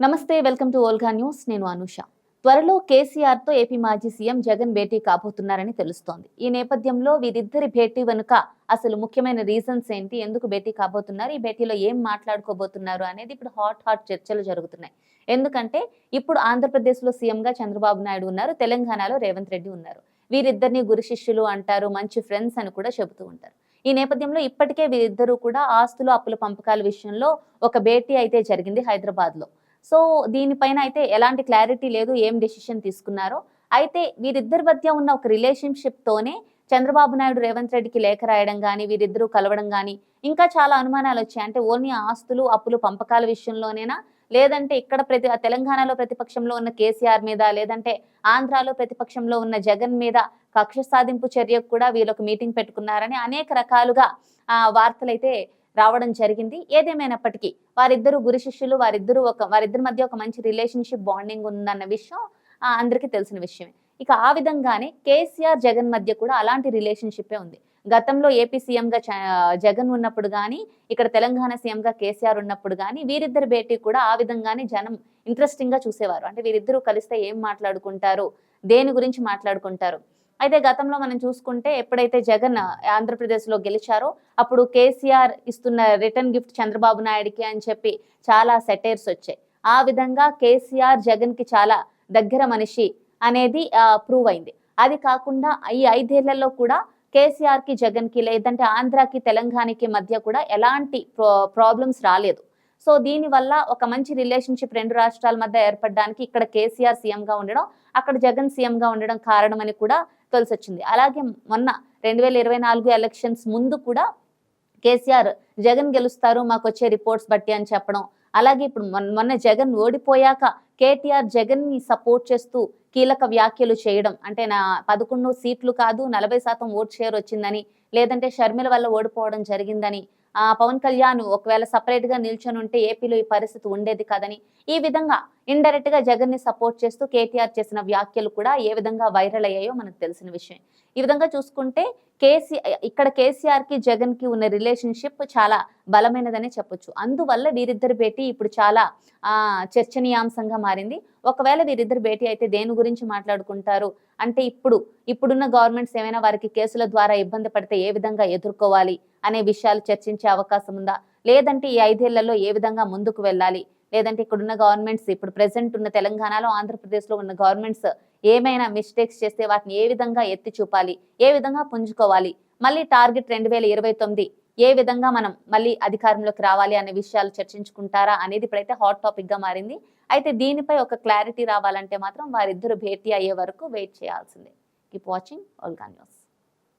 నమస్తే welcome to Olga news. నేను అనుష. త్వరలో కేసీఆర్తో ఏపీ మాజీ సీఎం జగన్ భేటీ కాబోతున్నారని తెలుస్తోంది. ఈ నేపథ్యంలో వీరిద్దరి భేటీ వెనుక అసలు ముఖ్యమైన రీజన్స్ ఏంటి? ఎందుకు భేటీ కాబోతున్నారు? ఈ భేటీలో ఏం మాట్లాడుకోబోతున్నారు అనేది ఇప్పుడు హాట్ హాట్ చర్చలు జరుగుతున్నాయి. ఎందుకంటే ఇప్పుడు ఆంధ్రప్రదేశ్లో సీఎంగా చంద్రబాబు నాయుడు ఉన్నారు తెలంగాణలో రేవంత్ రెడ్డి ఉన్నారు. వీరిద్దరిని గురు శిష్యులు అంటారు మంచి ఫ్రెండ్స్ అని కూడా చెబుతూ ఉంటారు. ఈ నేపథ్యంలో ఇప్పటికే వీరిద్దరూ కూడా ఆస్తులు అప్పుల పంపకాల విషయంలో ఒక భేటీ అయితే జరిగింది హైదరాబాద్లో. సో దీనిపైన అయితే ఎలాంటి క్లారిటీ లేదు ఏం డెసిషన్ తీసుకున్నారో. అయితే వీరిద్దరి మధ్య ఉన్న ఒక రిలేషన్షిప్ తోనే చంద్రబాబు నాయుడు రేవంత్ రెడ్డికి లేఖ రాయడం కానీ వీరిద్దరూ కలవడం కానీ ఇంకా చాలా అనుమానాలు వచ్చాయి. అంటే ఓన్లీ ఆస్తులు అప్పులు పంపకాల విషయంలోనేనా? లేదంటే ఇక్కడ ప్రతి తెలంగాణలో ప్రతిపక్షంలో ఉన్న కేసీఆర్ మీద లేదంటే ఆంధ్రాలో ప్రతిపక్షంలో ఉన్న జగన్ మీద కక్ష సాధింపు చర్యకు కూడా వీళ్ళొక మీటింగ్ పెట్టుకున్నారని అనేక రకాలుగా ఆ వార్తలైతే రావడం జరిగింది. ఏదేమైనప్పటికీ వారిద్దరు గురు శిష్యులు వారిద్దరు ఒక వారిద్దరి మధ్య ఒక మంచి రిలేషన్షిప్ బాండింగ్ ఉందన్న విషయం అందరికీ తెలిసిన విషయమే. ఇక ఆ విధంగానే కేసీఆర్ జగన్ మధ్య కూడా అలాంటి రిలేషన్షిప్పే ఉంది. గతంలో ఏపీ సీఎంగా జగన్ ఉన్నప్పుడు కానీ ఇక్కడ తెలంగాణ సీఎంగా కేసీఆర్ ఉన్నప్పుడు కానీ వీరిద్దరి భేటీ కూడా ఆ విధంగానే జనం ఇంట్రెస్టింగ్గా చూసేవారు. అంటే వీరిద్దరూ కలిస్తే ఏం మాట్లాడుకుంటారు? దేని గురించి మాట్లాడుకుంటారు? అయితే గతంలో మనం చూసుకుంటే ఎప్పుడైతే జగన్ ఆంధ్రప్రదేశ్లో గెలిచారో అప్పుడు కేసీఆర్ ఇస్తున్న రిటర్న్ గిఫ్ట్ చంద్రబాబు నాయుడుకి అని చెప్పి చాలా సెటైర్స్ వచ్చాయి. ఆ విధంగా కేసీఆర్ జగన్కి చాలా దగ్గర మనిషి అనేది ప్రూవ్ అయింది. అది కాకుండా ఈ ఐదేళ్ళలో కూడా కేసీఆర్కి జగన్కి లేదంటే ఆంధ్రాకి తెలంగాణకి మధ్య కూడా ఎలాంటి ప్రాబ్లమ్స్ రాలేదు. సో దీని వల్ల ఒక మంచి రిలేషన్షిప్ రెండు రాష్ట్రాల మధ్య ఏర్పడడానికి ఇక్కడ కేసీఆర్ సీఎంగా ఉండడం అక్కడ జగన్ సీఎంగా ఉండడం కారణమని కూడా తెలిసొచ్చింది. అలాగే మొన్న రెండు వేల ఇరవై నాలుగు ఎలక్షన్స్ ముందు కూడా కేసీఆర్ జగన్ గెలుస్తారు మాకు వచ్చే రిపోర్ట్స్ బట్టి అని చెప్పడం. అలాగే ఇప్పుడు మొన్న మొన్న జగన్ ఓడిపోయాక కేటీఆర్ జగన్ని సపోర్ట్ చేస్తూ కీలక వ్యాఖ్యలు చేయడం. అంటే నా పదకొండు సీట్లు కాదు నలభై శాతం ఓట్ షేర్ వచ్చిందని లేదంటే షర్మిల వల్ల ఓడిపోవడం జరిగిందని ఆ పవన్ కళ్యాణ్ ఒకవేళ సపరేట్గా నిల్చొని ఉంటే ఏపీలో ఈ పరిస్థితి ఉండేది కాదని ఈ విధంగా ఇండైరెక్ట్గా జగన్ని సపోర్ట్ చేస్తూ కేటీఆర్ చేసిన వ్యాఖ్యలు కూడా ఏ విధంగా వైరల్ అయ్యాయో మనకు తెలిసిన విషయం. ఈ విధంగా చూసుకుంటే కేసీ ఇక్కడ కేసీఆర్కి జగన్కి ఉన్న రిలేషన్షిప్ చాలా బలమైనదనే చెప్పొచ్చు. అందువల్ల వీరిద్దరి భేటీ ఇప్పుడు చాలా ఆ చర్చనీయాంశంగా మారింది. ఒకవేళ వీరిద్దరు భేటీ అయితే దేని గురించి మాట్లాడుకుంటారు? అంటే ఇప్పుడు ఇప్పుడున్న గవర్నమెంట్స్ ఏమైనా వారికి కేసుల ద్వారా ఇబ్బంది పడితే ఏ విధంగా ఎదుర్కోవాలి అనే విషయాలు చర్చించే అవకాశం ఉందా? లేదంటే ఈ ఐదేళ్ళలో ఏ విధంగా ముందుకు వెళ్ళాలి? లేదంటే ఇక్కడున్న గవర్నమెంట్స్ ఇప్పుడు ప్రెసెంట్ ఉన్న తెలంగాణలో ఆంధ్రప్రదేశ్లో ఉన్న గవర్నమెంట్స్ ఏమైనా మిస్టేక్స్ చేస్తే వాటిని ఏ విధంగా ఎత్తి చూపాలి? ఏ విధంగా పుంజుకోవాలి? మళ్ళీ టార్గెట్ రెండు వేల ఇరవై తొమ్మిది ఏ విధంగా మనం మళ్ళీ అధికారంలోకి రావాలి అనే విషయాలు చర్చించుకుంటారా అనేది ఇప్పుడైతే హాట్ టాపిక్గా మారింది. అయితే దీనిపై ఒక క్లారిటీ రావాలంటే మాత్రం వారిద్దరు భేటీ అయ్యే వరకు వెయిట్ చేయాల్సిందే. Keep watching Olga News.